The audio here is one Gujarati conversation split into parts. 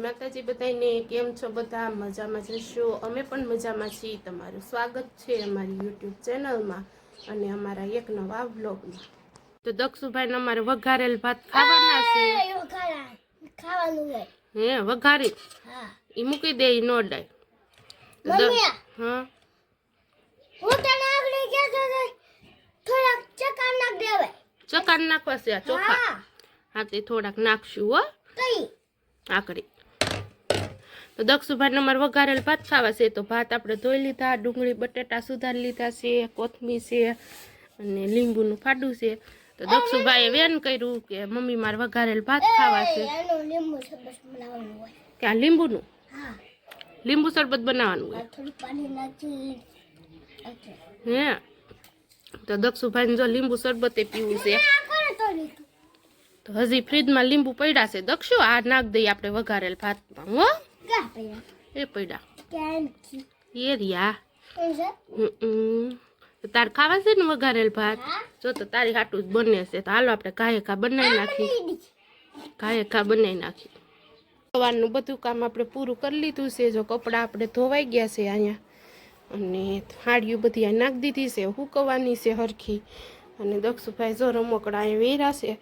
માતાજી બધાને કેમ છો? બધા મજામાં જશો અમે પણ મજામાં છીએ. તમારું સ્વાગત છે અમારી યુટ્યુબ ચેનલમાં અને અમારા એક નવા વ્લોગમાં. તો દક્ષુભાઈને અમારે વઘારેલ ભાત ખાવાના છે. ખાવાનું હે વઘારી? એ મૂકી દે ઈ નો ડાય. હા. હું તને આગળ કહેતો હતો? થોડાક ચકા નાખ નાખવા છે આ ચોખા. હા. તે થોડાક નાખશું હો. આકડી તો દક્ષુભાઈને અમારે વઘારેલ ભાત ખાવા છે. તો ભાત આપણે ધોઈ લીધા ડુંગળી બટેટા સુધારી લીધા છે કોથમીર છે અને લીંબુનું ફાડું છે. તો દક્ષુભાઈએ વેન કર્યું કે મમ્મી મારે વઘારેલ ભાત ખાવા છે. આ લીંબુનું? લીંબુ શરબત બનાવવાનું હોય. હે? તો દક્ષુભાઈને જો લીંબુ શરબતે પીવું છે. તો હજી ફ્રીજમાં લીંબુ પડ્યા છે. દક્ષુ આ નાખ દઈએ આપણે વઘારેલ ભાતમાં હો. એ પડ્યા. એ રહ્યા. તાર ખાવા છે ને વઘારેલ ભાત? જો તો તારી હાટું જ બને છે. તો હાલો આપણે કાંઈ ખા બનાવી નાખી કાંઈ ખા બનાવી નાખી સવારનું બધું કામ આપણે પૂરું કરી લીધું છે. જો કપડાં આપણે ધોવાઈ ગયા છે અહીંયા. અને હાડિયું બધી આ નાખી દીધી છે. હુકવવાની છે હરખી. અને દક્ષુભાઈ જો રમકડા અહીંયા વેરા છે.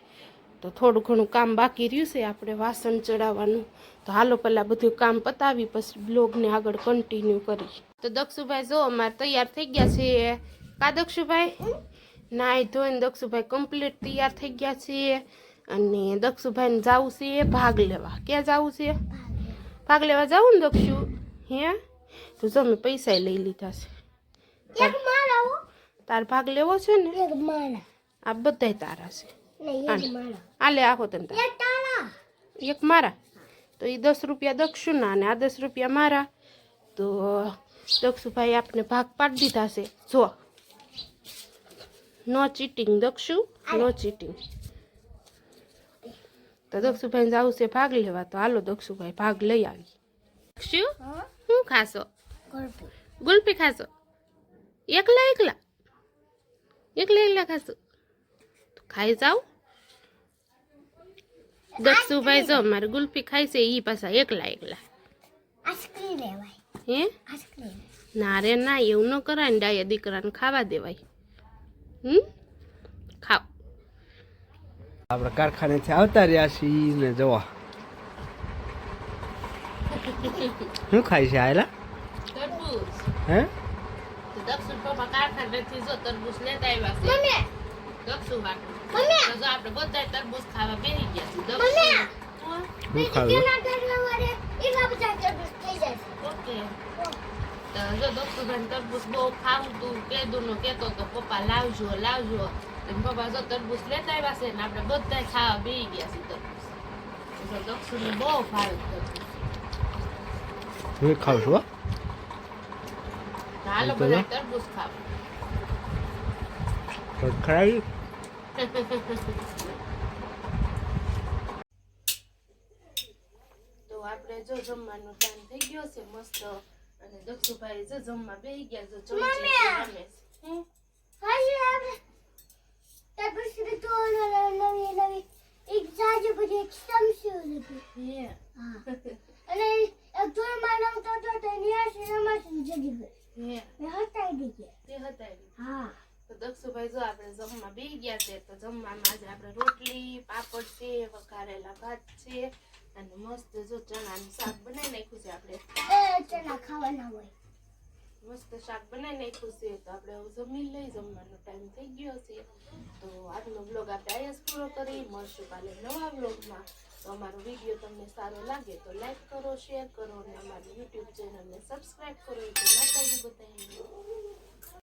તો થોડું ઘણું કામ બાકી રહ્યું છે આપણે વાસણ ચડાવવાનું. તો હાલો પહેલાં બધું કામ પતાવી પછી બ્લોગને આગળ કન્ટિન્યુ કરી તો દક્ષુભાઈ જો અમારે તૈયાર થઈ ગયા છે. કા દક્ષુભાઈ? નાય ધોઈને દક્ષુભાઈ કમ્પ્લીટ તૈયાર થઈ ગયા છે. અને દક્ષુભાઈને જવું છે ભાગ લેવા. ક્યાં જવું છે? ભાગ લેવા જવું ને દક્ષુ? હે? તો જો મેં પૈસા લઈ લીધા છે. તાર ભાગ લેવો છે ને? આ બધા તારા છે. નહીં એક મારા આ લે આખો તને એક મારા. તો એ દસ રૂપિયા દક્ષુના અને આ દસ રૂપિયા મારા. તો દક્ષુભાઈ આપને ભાગ પાડી દીધા છે. જો. નો ચીટિંગ દક્ષુ. નો ચીટિંગ તો દક્ષુભાઈ જવું છે ભાગ લેવા. તો હાલો દક્ષુભાઈ ભાગ લઈ આવી. દક્ષુ હા? શું ખાશો? ગુલ્ફી ખાશો? એકલા એકલા? એકલા એકલા ખાશો? તો ખાઈ જાઓ દક્ષુભાઈ જો મારે ગુલ્ફી ખાય છે એ પાછા એકલા એકલા. હે? ના રે ના એવું ન કરાય ને ડાયા દીકરાને ખાવા દેવાય. હમ? ખાવ. આપણે કારખાનેથી આવતા રહ્યા છીએ ને જોવા શું ખાય છે આયલા? હે? દક્ષુ પપ્પા કારખાનેથી જો તરબૂચ લેતા આવ્યા છે. મમ્મી દક્ષુ મમ્મી તો આપણે બધા તરબૂચ ખાવા બેસી ગયા ખાવું તો જો દક્ષુભાઈ તરબૂચ બહુ ખાવું તું કેદું નો કેતો તો પપ્પા લાવજો લાવજો. પપ્પા જો તરબૂચ લેતા આવ્યા છે ને આપણે બધા ખાવા બેસી ગયા છે તરબૂચ. તો દક્ષુને બહુ ભાવે તરબૂચ. હું છું હાલો બધા. તરબૂચ ખાવા. ખરાઈ તો આપણે જો જમવાનું ટાઈમ થઈ ગયો છે મસ્ત. અને દક્ષુભાઈ જો જમવા બેસી ગયા જો. હાજી આપણે તો નવી નવી એક જાજુ બધી એક સમસ્યા લીધી હે. હા. અને એક હતો તો નિરાશ રમાશની જગ્યાએ હે. મેં હટાવી દીધી. તે હતા હા. તો દક્ષુભાઈ જો આપણે જમવા બેસી ગયા છે તો જમવામાં આજે આપણે રોટલી પાપડ છે વઘારેલા ભાત છે અને મસ્ત જો ચણાનું શાક બનાવી નાખ્યું છે આપણે. ચણા ખાવાના હોય. મસ્ત શાક બનાવી નાખ્યું છે તો આપણે હવે જમી લઈ જમવાનો ટાઈમ થઈ ગયો છે. તો આજનો બ્લોગ આપણે જ પૂરો કરી. મળશું કાલે નવા બ્લોગમાં તો અમારો વીડિયો તમને સારો લાગે તો લાઈક કરો શેર કરો અને અમારી યુટ્યુબ ચેનલને સબસ્ક્રાઈબ કરો. એટલે માતાજી બતાવી